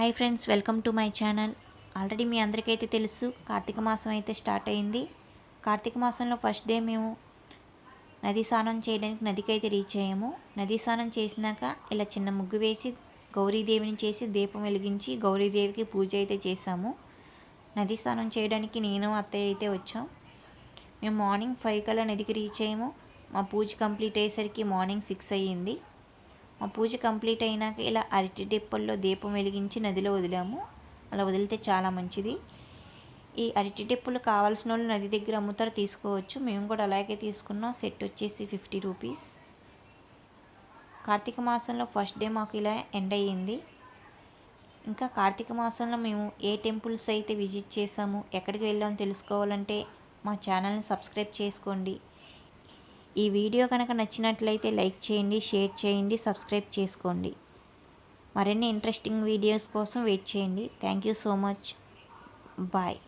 Hi friends welcome to my channel already మీ అందరికైతే తెలుసు కార్తీక మాసం అయితే స్టార్ట్ అయింది. కార్తీక మాసంలో ఫస్ట్ డే మేము నది స్నానం చేయడానికి నదికి అయితే రీచ్ అయ్యాము. నది స్నానం చేసినాక ఇలా చిన్న ముగ్గు వేసి గౌరీదేవిని చేసి దీపం వెలిగించి గౌరీదేవికి పూజ అయితే చేసాము నది స్నానం చేయడానికి నేను అత్తయ్య అయితే వచ్చాం. మేము మార్నింగ్ ఫైవ్ కల్లా నదికి రీచ్ అయ్యాము. మా పూజ కంప్లీట్ అయ్యేసరికి మార్నింగ్ సిక్స్ అయ్యింది. మా పూజ కంప్లీట్ అయినాక ఇలా అరటి డిప్పల్లో దీపం వెలిగించి నదిలో వదిలాము. అలా వదిలితే చాలా మంచిది. ఈ అరటి డిప్పులు కావాల్సిన వాళ్ళు నది దగ్గర అమ్ముతారు తీసుకోవచ్చు. మేము కూడా అలాగే తీసుకున్నాం. సెట్ వచ్చేసి ఫిఫ్టీ రూపీస్. కార్తీక మాసంలో ఫస్ట్ డే మాకు ఇలా ఎండ్ అయ్యింది. ఇంకా కార్తీక మాసంలో మేము ఏ టెంపుల్స్ అయితే విజిట్ చేసాము ఎక్కడికి వెళ్ళామో తెలుసుకోవాలంటే మా ఛానల్ని సబ్స్క్రైబ్ చేసుకోండి. ఈ వీడియో కనుక నచ్చినట్లయితే లైక్ చేయండి షేర్ చేయండి సబ్స్క్రైబ్ చేసుకోండి. మరిన్ని ఇంట్రెస్టింగ్ వీడియోస్ కోసం వెయిట్ చేయండి. Thank you so much bye